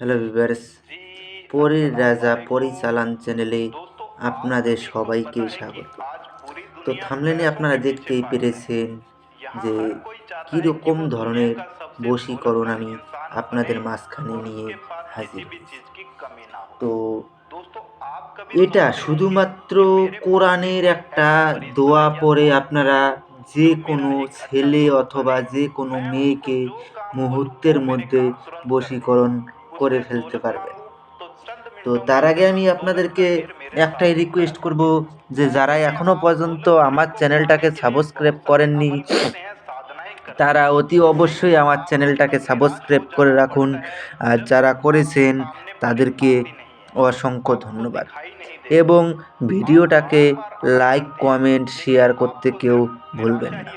Hello viewers পরীর রাজা পরিচালন চ্যানেলে আপনাদের সবাইকে স্বাগত। তো থামলেনে আপনারা দেখতেই পেরেছেন যে কীরকম ধরনের বশীকরণ আমি আপনাদের মাঝখানে নিয়ে হাজির তো এটা শুধুমাত্র কোরআনের একটা দোয়া পরে আপনারা যে কোনো ছেলে অথবা যে কোনো মেয়েকে মুহূর্তের মধ্যে বশীকরণ করে ফেলতে পারবেন তো তার আগে আমি আপনাদেরকে একটাই রিকোয়েস্ট করব যে যারা এখনও পর্যন্ত আমার চ্যানেলটাকে সাবস্ক্রাইব করেননি, তারা অতি অবশ্যই আমার চ্যানেলটাকে সাবস্ক্রাইব করে রাখুন। আর যারা করেছেন, তাদেরকে অসংখ্য ধন্যবাদ। এবং ভিডিওটাকে লাইক কমেন্ট শেয়ার করতে কেউ ভুলবেন না।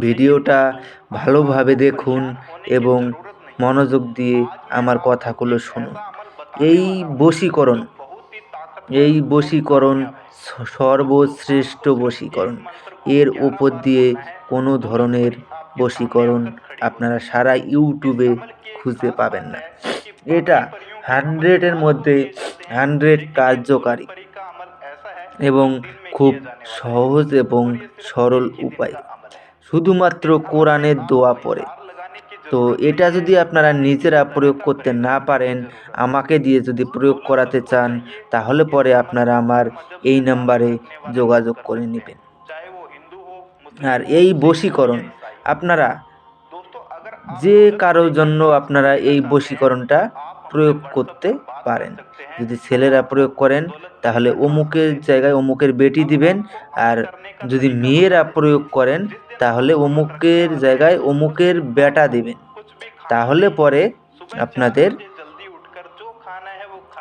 ভিডিওটা ভালোভাবে দেখুন এবং মনোযোগ দিয়ে আমার কথাগুলো শুনুন এই বশীকরণ এই বশীকরণ সর্বশ্রেষ্ঠ বশীকরণ। এর উপর দিয়ে কোনো ধরনের বশীকরণ আপনারা সারা ইউটিউবে খুঁজে পাবেন না। এটা হান্ড্রেডের মধ্যে হান্ড্রেড কার্যকারী এবং খুব সহজ এবং সরল উপায়। শুধুমাত্র কোরআনের দোয়া পড়ে। তো এটা যদি আপনারা নিজেরা প্রয়োগ করতে না পারেন, আমাকে দিয়ে যদি প্রয়োগ করাতে চান, তাহলে পরে আপনারা আমার এই নাম্বারে যোগাযোগ করে নেবেন। আর এই বশীকরণ, আপনারা যে কারোর জন্য আপনারা এই বশীকরণটা প্রয়োগ করতে পারেন। যদি ছেলেরা প্রয়োগ করেন, তাহলে অমুকের জায়গায় অমুকের বেটি দিবেন, আর যদি মেয়েরা প্রয়োগ করেন তাহলে অমুকের জায়গায় অমুকের বেটা দেবেন। তাহলে পরে আপনাদের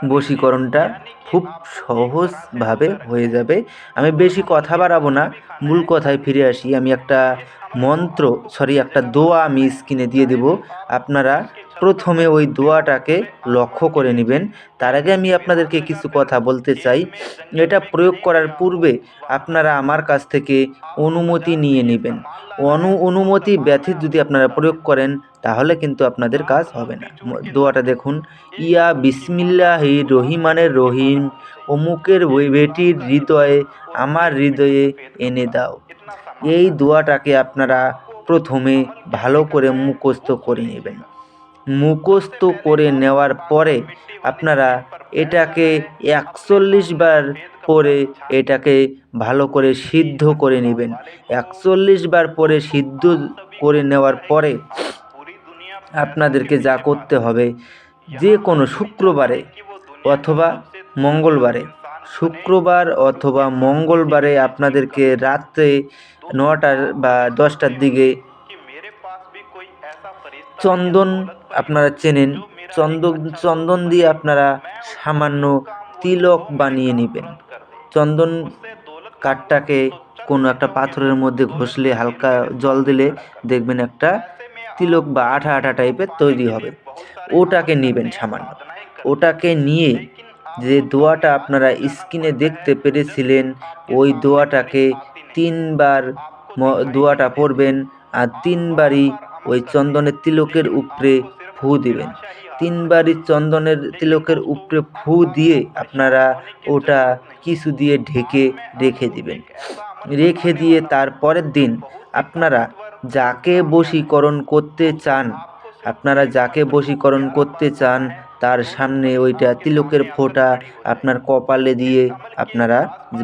বশীকরণটা খুব সহজভাবে হয়ে যাবে। আমি বেশি কথা বাড়াবো না, মূল কথায় ফিরে আসি। আমি একটা মন্ত্র সরি একটা দোয়া আমি স্ক্রিনে দিয়ে দেব। আপনারা প্রথমে ওই দোয়াটাকে লক্ষ্য করে নেবেন। তার আগে আমি আপনাদেরকে কিছু কথা বলতে চাই। এটা প্রয়োগ করার পূর্বে আপনারা আমার কাছ থেকে অনুমতি নিয়ে নেবেন। অনু, অনুমতি ব্যথিত যদি আপনারা প্রয়োগ করেন, তাহলে কিন্তু আপনাদের কাজ হবে না। দোয়াটা দেখুন। ইয়া বিসমিল্লাহি রহিমানের রহিম, অমুকের বেটির হৃদয়ে আমার হৃদয়ে এনে দাও। এই দোয়াটাকে আপনারা প্রথমে ভালো করে মুখস্থ করে নেবেন। মুখস্থ করে নেওয়ার পরে আপনারা এটাকে একচল্লিশ বার পরে এটাকে ভালো করে সিদ্ধ করে নেবেন। একচল্লিশ বার পরে সিদ্ধ করে নেওয়ার পরে আপনাদেরকে যা করতে হবে, যে কোনো শুক্রবারে অথবা মঙ্গলবারে, শুক্রবার অথবা মঙ্গলবারে আপনাদেরকে রাত্রে নটার বা দশটার দিকে চন্দন আপনারা চেনেন। চন্দন চন্দন দিয়ে আপনারা সামান্য তিলক বানিয়ে নেবেন। চন্দন কাঠটাকে কোনো একটা পাথরের মধ্যে ঘষলে, হালকা জল দিলে দেখবেন একটা তিলক বা আঠা আঠা টাইপের তৈরি হবে। ওটাকে নেবেন সামান্য। ওটাকে নিয়ে যে দোয়াটা আপনারা স্ক্রিনে দেখতে পেরেছিলেন, ওই দোয়াটাকে তিনবার দোয়াটা পড়বেন আর তিনবারই ওই চন্দনের তিলকের উপরে ফু দিবেন। তিনবারই চন্দনের তিলকের উপরে ফু দিয়ে আপনারা ওটা কিছু দিয়ে ঢেকে রেখে দিবেন। রেখে দিয়ে তার পরের দিন আপনারা যাকে বশীকরণ করতে চান, আপনারা যাকে বশীকরণ করতে চান, তার সামনে ওইটা তিলকের ফোঁটা আপনার কপালে দিয়ে আপনারা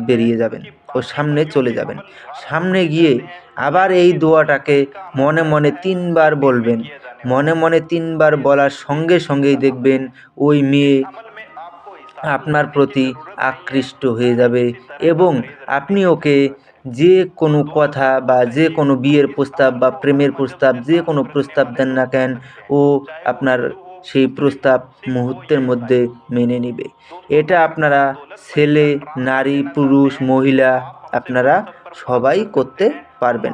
বেরিয়ে যাবেন। ও সামনে চলে যাবেন। সামনে গিয়ে আবার এই দোয়াটাকে মনে মনে তিনবার বলবেন। মনে মনে তিনবার বলার সঙ্গে সঙ্গেই দেখবেন ওই মেয়ে আপনার প্রতি আকৃষ্ট হয়ে যাবে এবং আপনি ওকে যে কোনো কথা বা যে কোনো বিয়ের প্রস্তাব বা প্রেমের প্রস্তাব যে কোনো প্রস্তাব দেন না কেন, ও আপনার সেই প্রস্তাব মুহূর্তের মধ্যে মেনে নেবে। এটা আপনারা ছেলে, নারী, পুরুষ, মহিলা আপনারা সবাই করতে পারবেন।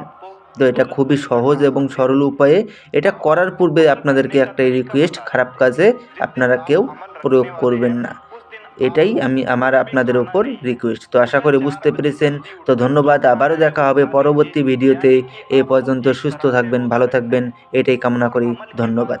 তো এটা খুবই সহজ এবং সরল উপায়ে এটা করার পূর্বে আপনাদেরকে একটা রিকোয়েস্ট খারাপ কাজে আপনারা কেউ প্রয়োগ করবেন না। এটাই আমি আমার আপনাদের ওপর রিকোয়েস্ট তো আশা করি বুঝতে পেরেছেন। তো ধন্যবাদ। আবারও দেখা হবে পরবর্তী ভিডিওতে এ পর্যন্ত সুস্থ থাকবেন, ভালো থাকবেন। এটাই কামনা করি। ধন্যবাদ।